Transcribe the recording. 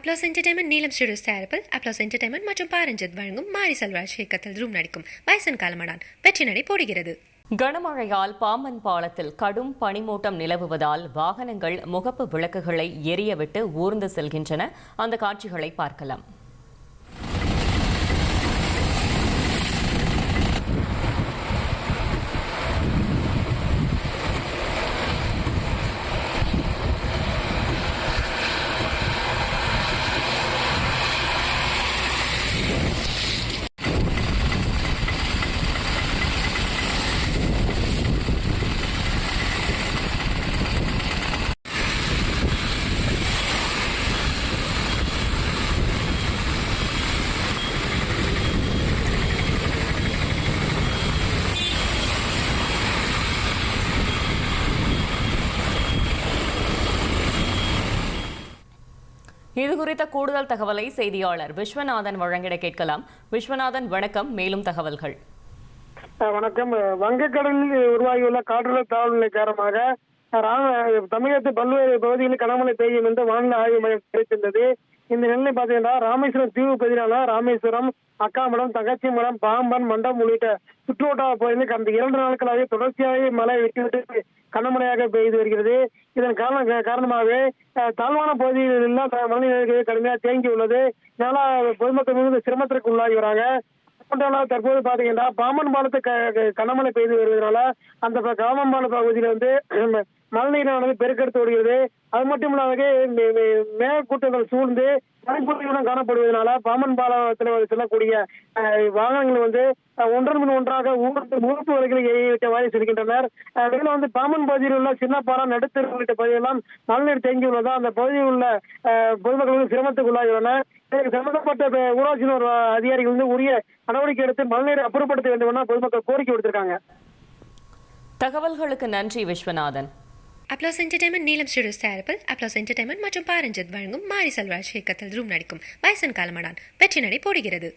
Applause Entertainment Neelam studio தயாரிப்பில் Applause Entertainment மற்றும் பாரஞ்சித் வழங்கும் மாரி செல்வராஜ் இயக்கத்தில் ரூம் நடிக்கும் பைசன் காலமடான் வெற்றி நடை போடுகிறது. கனமழையால் பாம்பன் பாலத்தில் கடும் பனிமூட்டம் நிலவுவதால் வாகனங்கள் முகப்பு விளக்குகளை எரியவிட்டு ஊர்ந்து செல்கின்றன. அந்த காட்சிகளை பார்க்கலாம். இது குறித்த கூடுதல் தகவலை செய்தியாளர் விஸ்வநாதன் வழங்கிட கேட்கலாம். விஸ்வநாதன் வணக்கம். மேலும் தகவல்கள். வணக்கம். வங்கக்கடலில் உருவாகியுள்ள காற்றழுத்த தாழ்வு காரணமாக தமிழகத்தின் பல்வேறு பகுதிகளில் கனமழை பெய்யும் என்று வானிலை ஆய்வு மையம் தெரிவித்திருந்தது. இந்த நிலையில் பார்த்தீங்கன்னா ராமேஸ்வரம் தீவு பகுதியிலான ராமேஸ்வரம் அக்காமடம் தகச்சிமடம் பாம்பன் மண்டம் உள்ளிட்ட சுற்றுவட்டார பகுதியில் கடந்த இரண்டு நாட்களாக தொடர்ச்சியாக மழை விட்டுவிட்டு விட்டு கனமழையாக பெய்து வருகிறது. இதன் காரண காரணமாகவே தாழ்வான பகுதிகளில் எல்லாம் மழைநீர் கடுமையாக தேங்கி உள்ளது. இதனால பொதுமக்கள் மிகுந்த சிரமத்திற்கு உள்ளாகி வராங்க. தற்போது பாத்தீங்கன்னா பாம்பன் பாலத்து க- கனமழை பெய்து வருவதனால அந்த பாம்பன் பால பகுதியில வந்து மழைநீரானது பெருக்கெடுத்து வருகிறது அது மட்டும் இல்லாத மே- மேகக்கூட்டங்கள் சூழ்ந்து மழைப்பொழிவுடன் காணப்படுவதனால பாமன் பாலத்தில் செல்லக்கூடிய வாகனங்கள் வந்து ஒன்றன் பின் ஒன்றாக ஊருக்கு முகப்பு வரைகளை எறிவிட்டவாறு செல்கின்றனர். அஹ், மேலும் வந்து பாமன் பகுதியில் உள்ள சின்னப்பாறை நடுத்தர் உள்ளிட்ட பகுதியெல்லாம் மழைநீர் தேங்கி அந்த பகுதியில் உள்ள அஹ், பொதுமக்கள் சிரமத்துக்கு இதற்கு சம்பந்தப்பட்ட ஊராட்சி அதிகாரிகள் வந்து உரிய நடவடிக்கை எடுத்து மழைநீரை அப்புறப்படுத்த வேண்டும் என பொதுமக்கள் கோரிக்கை விடுத்திருக்காங்க. தகவல்களுக்கு நன்றி Viswanathan. Applause Entertainment Neelam studio தயாரிப்பில் அப்ளாஸ் என்டர்டைன்மெண்ட் மற்றும் பாரஞ்சித் வழங்கும் மாரி செல்வராஜ் இயக்கத்தில் ரூம் நடிக்கும் பைசன் காலமடான் வெற்றி நடை போடுகிறது.